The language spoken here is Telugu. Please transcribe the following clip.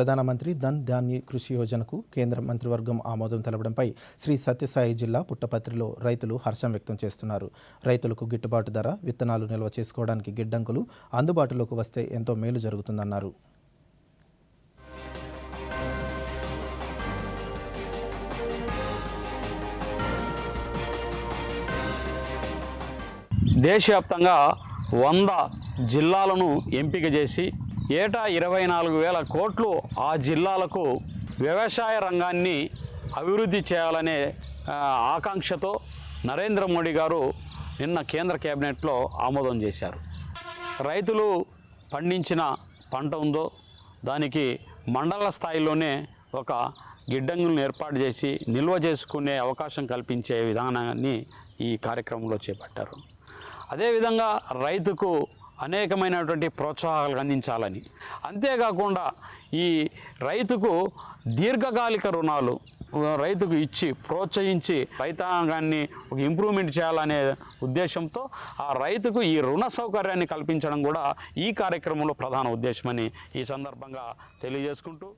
ప్రధానమంత్రి ధన్ ధాన్య కృషి యోజనకు కేంద్ర మంత్రివర్గం ఆమోదం తెలపడంపై శ్రీ సత్యసాయి జిల్లా పుట్టపత్రిలో రైతులు హర్షం వ్యక్తం చేస్తున్నారు. రైతులకు గిట్టుబాటు ధర విత్తనాలు నిల్వ చేసుకోవడానికి గిడ్డంకులు అందుబాటులోకి వస్తే ఎంతో మేలు జరుగుతుందన్నారు. దేశవ్యాప్తంగా వంద జిల్లాలను ఎంపిక చేసి ఏటా ఇరవై నాలుగు వేల కోట్లు ఆ జిల్లాలకు వ్యవసాయ రంగాన్ని అభివృద్ధి చేయాలనే ఆకాంక్షతో నరేంద్ర మోడీ గారు నిన్న కేంద్ర కేబినెట్లో ఆమోదం చేశారు. రైతులు పండించిన పంట ఉందో దానికి మండల స్థాయిలోనే ఒక గిడ్డంగులను ఏర్పాటు చేసి నిల్వ చేసుకునే అవకాశం కల్పించే విధానాన్ని ఈ కార్యక్రమంలో చేపట్టారు. అదేవిధంగా రైతుకు అనేకమైనటువంటి ప్రోత్సాహాలు అందించాలని. అంతేకాకుండా ఈ రైతుకు దీర్ఘకాలిక రుణాలు రైతుకు ఇచ్చి ప్రోత్సహించి రైతాంగాన్ని ఒక ఇంప్రూవ్మెంట్ చేయాలనే ఉద్దేశంతో ఆ రైతుకు ఈ రుణ సౌకర్యాన్ని కల్పించడం కూడా ఈ కార్యక్రమంలో ప్రధాన ఉద్దేశమని ఈ సందర్భంగా తెలియజేసుకుంటూ